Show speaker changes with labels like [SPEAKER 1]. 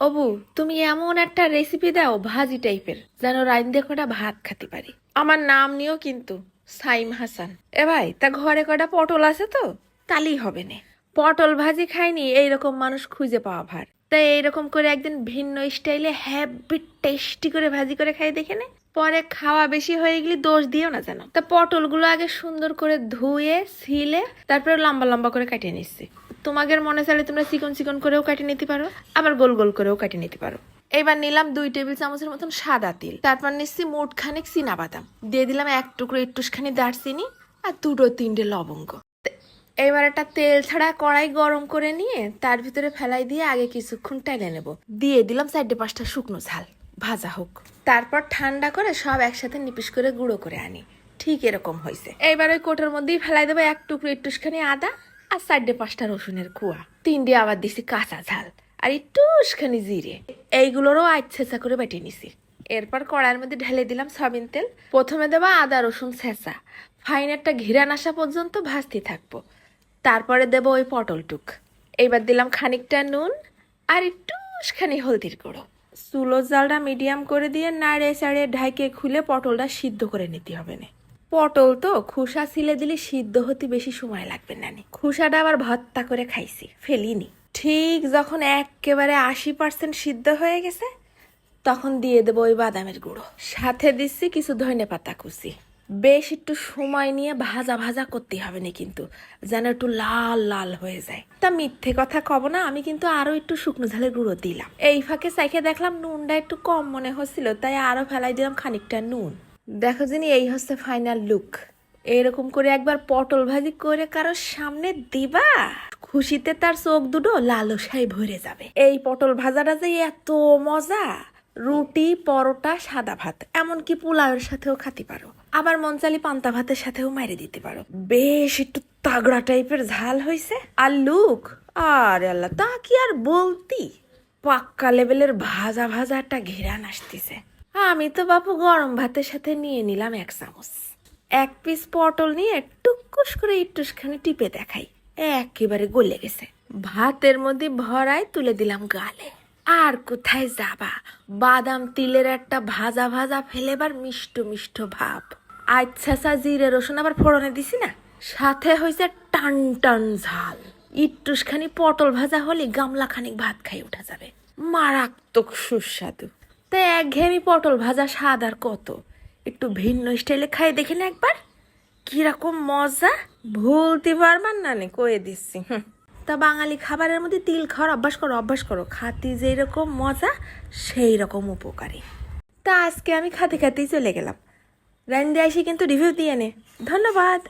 [SPEAKER 1] অবু, তুমি এমন একটা রেসিপি দাও ভাজি টাইপের যেন রাইন্দে কটা ভাত খেতে পারি। আমার নাম নিয়েও কিন্তু সাইম হাসান। এ ভাই, তা ঘরে কটা পটল আছে তো? তালি হবে না। পটল ভাজি খাইনি, এইরকম মানুষ খুঁজে পাওয়া ভার। তাই এইরকম করে একদিন ভিন্ন স্টাইলে হ্যাপি টেস্টি করে ভাজি করে খাই দেখে নে। পরে খাওয়া বেশি হয়ে গেলে দোষ দিও না জানো তা পটলগুলো আগে সুন্দর করে ধুয়ে, ছিলে, তারপরে লম্বা লম্বা করে কাটিয়ে নিচ্ছি। তোমাদের মনে চাইলে তোমরা চিকন চিকন করেও কাটিয়ে নিতে পারো, আবার গোল গোল করেও কাটিয়ে নিতে পারো। এবার নিলাম দুই টেবিল চামচের মতন সাদা তিল। তারপর নিচ্ছি মোট খানিক চীনা বাদাম দিয়ে দিলাম এক টুকরো একটুখানি দারচিনি আর দুটো তিনটে লবঙ্গ। এবার একটা তেল ছাড়া কড়াই গরম করে নিয়ে তার ভিতরে ফেলাই দিয়ে আগে কিছুক্ষণ টেলে নেব। দিয়ে দিলাম চারটে পাঁচটা শুকনো ঝাল। ভাজা হোক। তারপর ঠান্ডা করে সব একসাথে নিপিস করে গুঁড়ো করে আনি। ঠিক এরকম হয়েছে এইবার ওই কোটোর মধ্যেই ফেলাই দেবো এক টুকরো একটুখানি আদা আর চারটে পাঁচটা রসুনের কুয়া তিনটে আবার দিছি কাঁচা ঝাল আর একটুখানি জিরে। এইগুলোরও আচ্ছা করে বেটে নিছি। এরপর কড়াইয়ের মধ্যে ঢেলে দিলাম সয়াবিন তেল। প্রথমে দেবো আদা রসুন ছেঁচা। ফাইন একটা ঘিরান আসা পর্যন্ত ভাজতে থাকব। তারপরে দেব ওই পটলটুক এইবার দিলাম খানিকটা নুন আর একটুখানি হলদির গুঁড়ো। চুলো জালটা মিডিয়াম করে দিয়ে নাড়ে চাড়ে ঢাইকে খুলে পটলটা সিদ্ধ করে নিতে হবে না। পটল তো, খুসা ছিলে দিলে সিদ্ধ হতে বেশি সময় লাগবে না নি। খুসাটা আবার ভর্তা করে খাইছি, ফেলিনি। ঠিক যখন একেবারে আশি পার্সেন্ট সিদ্ধ হয়ে গেছে, তখন দিয়ে দেবো ওই বাদামের গুঁড়ো। সাথে দিচ্ছি কিছু ধনে পাতা কুচি। বেশ একটু সময় নিয়ে ভাজা ভাজা করতে হবে না কিন্তু, যেন একটু লাল লাল হয়ে যায়। তা মিথ্যে কথা কব না, আমি কিন্তু আরও একটু শুকনো ঝালের গুঁড়ো দিলাম। এই ফাঁকে চাইখে দেখলাম নুনটা একটু কম মনে হচ্ছিল, তাই আরও ফেলাই দিলাম খানিকটা নুন। দেখো যিনি, এই হচ্ছে ফাইনাল লুক এরকম করে একবার পটল ভাজি করে কারোর সামনে দিবা, খুশিতে তার চোখ দুটো লালসায় ভরে যাবে। এই পটল ভাজাটা যে এত মজা! রুটি, পরোটা, সাদা ভাত, এমনকি পোলাওয়ের সাথেও খেতে পারো। আবার মনচালি পান্তা ভাতের সাথেও মাইরে দিতে পারো। বেশ, একটু তাগড়া টাইপের ঝাল হয়েছে আর লুক আর আল্লাহ, তা কি আর বলতি? পাক্কা লেভেলের ভাজা ভাজা একটা ঘেরান আসতেছে। আমি তো বাপু গরম ভাতের সাথে নিয়ে নিলাম এক চামচ। এক পিস পটল নিয়ে টুকুস করে একটুখানি টিপে দেখাই। একেবারে গলে গেছে। ভাতের মধ্যে ভরাই তুলে দিলাম গালে। আর কোথায় যাবা? বাদাম তিলের একটা ভাজা ভাজা ফেলেবার মিষ্ট মিষ্ট ভাব। আচ্ছা সা জিরে রসুন আবার ফোড়নে দিছি না? সাথে হয়েছে টান টান ঝাল। ইট্টুসখানি পটল ভাজা হলে গামলা খানিক ভাত খাই, উঠা যাবে। মারাত্মক সুস্বাদু। তাই একঘেয়েমি পটল ভাজা স্বাদ আর কত? একটু ভিন্ন স্টাইলে খাই দেখে না একবার। কীরকম মজা? ভুলতে পারবার না নে, কয়ে দিচ্ছি। হুম। তা বাঙালি খাবারের মধ্যে তিল খাওয়ার অভ্যাস করো অভ্যাস করো। খাতি যেই রকম মজা সেই রকম উপকারী। তা আজকে আমি খাতে খাতেই চলে গেলাম। রান্দে আসি কিন্তু রিভিউ দিয়ে নে। ধন্যবাদ।